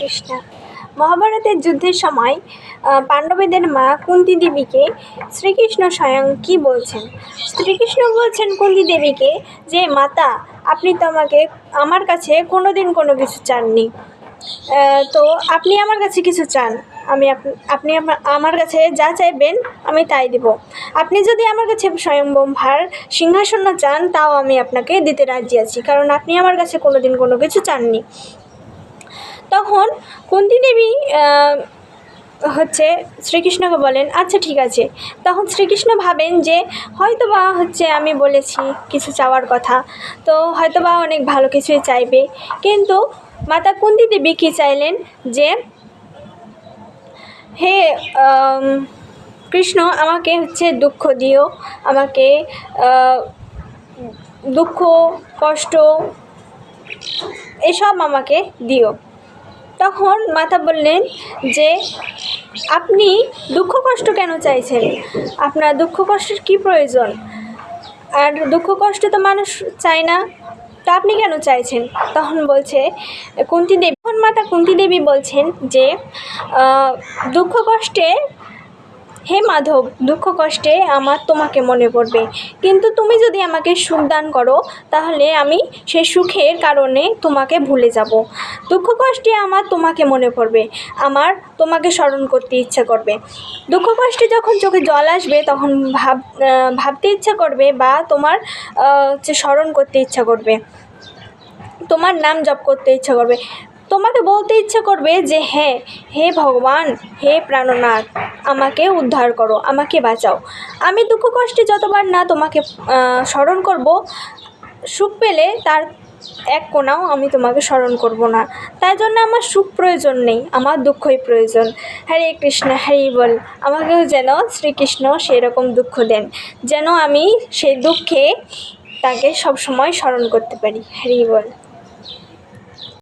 কৃষ্ণ। মহাভারতের যুদ্ধের সময় পাণ্ডবদের মা কুন্তি দেবীকে শ্রীকৃষ্ণ স্বয়ং কি বলছেন? শ্রীকৃষ্ণ বলছেন কুন্তি দেবীকে যে, মাতা, আপনি তো আমাকে আমার কাছে কোনো দিন কোনো কিছু চাননি। তো আপনি আমার কাছে কিছু চান। আমি আপ- আপনি আমার কাছে যা চাইবেন আমি তাই দিব। আপনি যদি আমার কাছে স্বয়ংবম্ভার সিংহাসন চান, তাও আমি আপনাকে দিতে রাজি আছি, কারণ আপনি আমার কাছে কোনো দিন কোনো কিছু চাননি। তখন কুন্তি দেবী হচ্ছে শ্রীকৃষ্ণকে বলেন আচ্ছা ঠিক আছে। তখন শ্রীকৃষ্ণ ভাবেন যে হয়তোবা হচ্ছে আমি বলেছি কিছু চাওয়ার কথা, তো হয়তোবা অনেক ভালো কিছুই চাইবে। কিন্তু মাতা কুন্তি দেবী কী চাইলেন? যে, হে কৃষ্ণ, আমাকে হচ্ছে দুঃখ দিও, আমাকে দুঃখ, কষ্ট, এসব আমাকে দিও। তখন মাতা বললেন যে, আপনি দুঃখ কষ্ট কেন চাইছেন? আপনার দুঃখ কষ্টের কী প্রয়োজন? আর দুঃখ কষ্ট তো মানুষ চায় না। তা আপনি কেন চাইছেন? তখন বলছে কুন্তি দেবী। তখন মাতা কুন্তি দেবী বলছেন যে দুঃখ কষ্টে হে মাধব, দুঃখ কষ্টে আমার তোমাকে মনে পড়বে। কিন্তু তুমি যদি আমাকে সুখ দান করো, তাহলে আমি সেই সুখের কারণে তোমাকে ভুলে যাব। দুঃখ কষ্টে আমার তোমাকে মনে পড়বে, আমার তোমাকে স্মরণ করতে ইচ্ছা করবে। দুঃখ কষ্টে যখন চোখে জল আসবে, তখন ভাব ভাবতে ইচ্ছা করবে বা তোমার হচ্ছে স্মরণ করতে ইচ্ছা করবে, তোমার নাম জপ করতে ইচ্ছা করবে। তোমাকে বলতে ইচ্ছা করবে যে হ্যাঁ হে ভগবান, হে প্রাণনাথ আমাকে উদ্ধার করো, আমাকে বাঁচাও। আমি দুঃখ কষ্টে যতবার না তোমাকে স্মরণ করব, সুখ পেলে তার এক কোনাও আমি তোমাকে স্মরণ করব না। তাই জন্য আমার সুখ প্রয়োজন নেই, আমার দুঃখই প্রয়োজন। হরে কৃষ্ণ, হরি বল, আমাকেও যেন শ্রীকৃষ্ণ সেরকম দুঃখ দেন, যেন আমি সেই দুঃখে তাকে সবসময় স্মরণ করতে পারি। হরি বল।